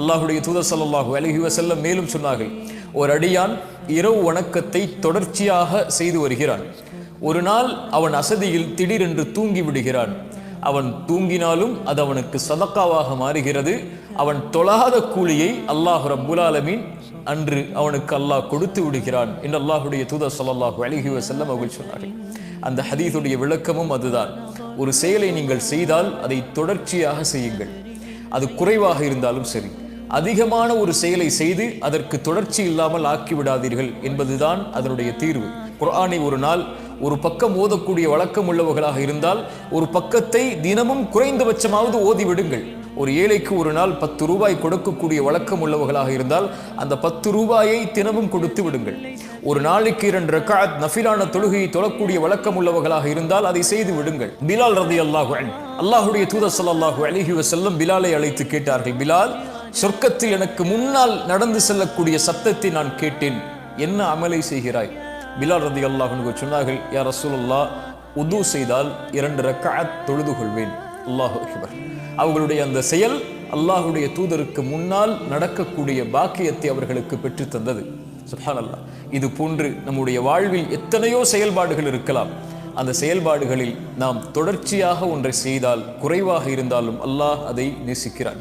அல்லாஹுடைய தூதர் சல்லாஹூ அலஹி வசல்லம் மேலும் சொன்னார்கள் ஒரு அடியான் இரவு வணக்கத்தை தொடர்ச்சியாக செய்து வருகிறான். ஒரு நாள் அவன் அசதியில் திடீரென்று தூங்கி விடுகிறான். அவன் தூங்கினாலும் அது அவனுக்கு சதக்காவாக மாறுகிறது. அவன் தொழாத கூலியை அல்லாஹ் ரப்புல் அன்று அவனுக்கு அல்லாஹ் கொடுத்து விடுகிறான் என்று அல்லாஹுடைய தூதர் சல்லாஹூ அலஹி வஸல்லம் அவர்கள் சொன்னார்கள். அந்த ஹதீதுடைய விளக்கமும் அதுதான். ஒரு செயலை நீங்கள் செய்தால் அதை தொடர்ச்சியாக செய்யுங்கள். அது குறைவாக இருந்தாலும் சரி. அதிகமான ஒரு செயலை செய்து அதற்கு தொடர்ச்சி இல்லாமல் ஆக்கிவிடாதீர்கள் என்பதுதான் அதனுடைய தீர்வு. குரானை ஒரு நாள் ஒரு பக்கம் ஓதக்கூடிய வழக்கம் உள்ளவர்களாக இருந்தால் ஒரு பக்கத்தை தினமும் குறைந்தபட்சமாவது ஓதி விடுங்கள் ஒரு ஏழைக்கு ஒரு நாள் பத்து ரூபாய் கொடுக்கக்கூடிய வழக்கம் உள்ளவர்களாக இருந்தால் அந்த பத்து ரூபாயை தினமும் கொடுத்து விடுங்கள். ஒரு நாளைக்கு இரண்டு ரக்காத் நஃபிலான தொழுகையை தொழக்கூடிய வழக்கம் உள்ளவர்களாக இருந்தால் அதை செய்து விடுங்கள். பிலால் ரதி அல்லாஹு அல்லாஹுடைய தூதர் சல்லாஹூ அலிஹி வசல்லம் பிலாலை அழைத்து கேட்டார்கள். பிலால் சொர்க்கத்தில் எனக்கு முன்னால் நடந்து செல்லக்கூடிய சத்தத்தை நான் கேட்டேன். என்ன அமலை செய்கிறாய்? பிலால் ரதி அல்லாஹ் சொன்னார்கள் யா ரசூலல்லா உது செய்தால் இரண்டு ரக்காத் தொழுது கொள்வேன். அல்லாஹு அக்பர். அவர்களுடைய அந்த செயல் அல்லாஹுடைய தூதருக்கு முன்னால் நடக்கக்கூடிய பாக்கியத்தை அவர்களுக்கு பெற்று தந்தது. அல்லா இது போன்று நம்முடைய வாழ்வில் எத்தனையோ செயல்பாடுகள் இருக்கலாம். அந்த செயல்பாடுகளில் நாம் தொடர்ச்சியாக ஒன்றை செய்தால் குறைவாக இருந்தாலும் அல்லாஹ் அதை நேசிக்கிறான்.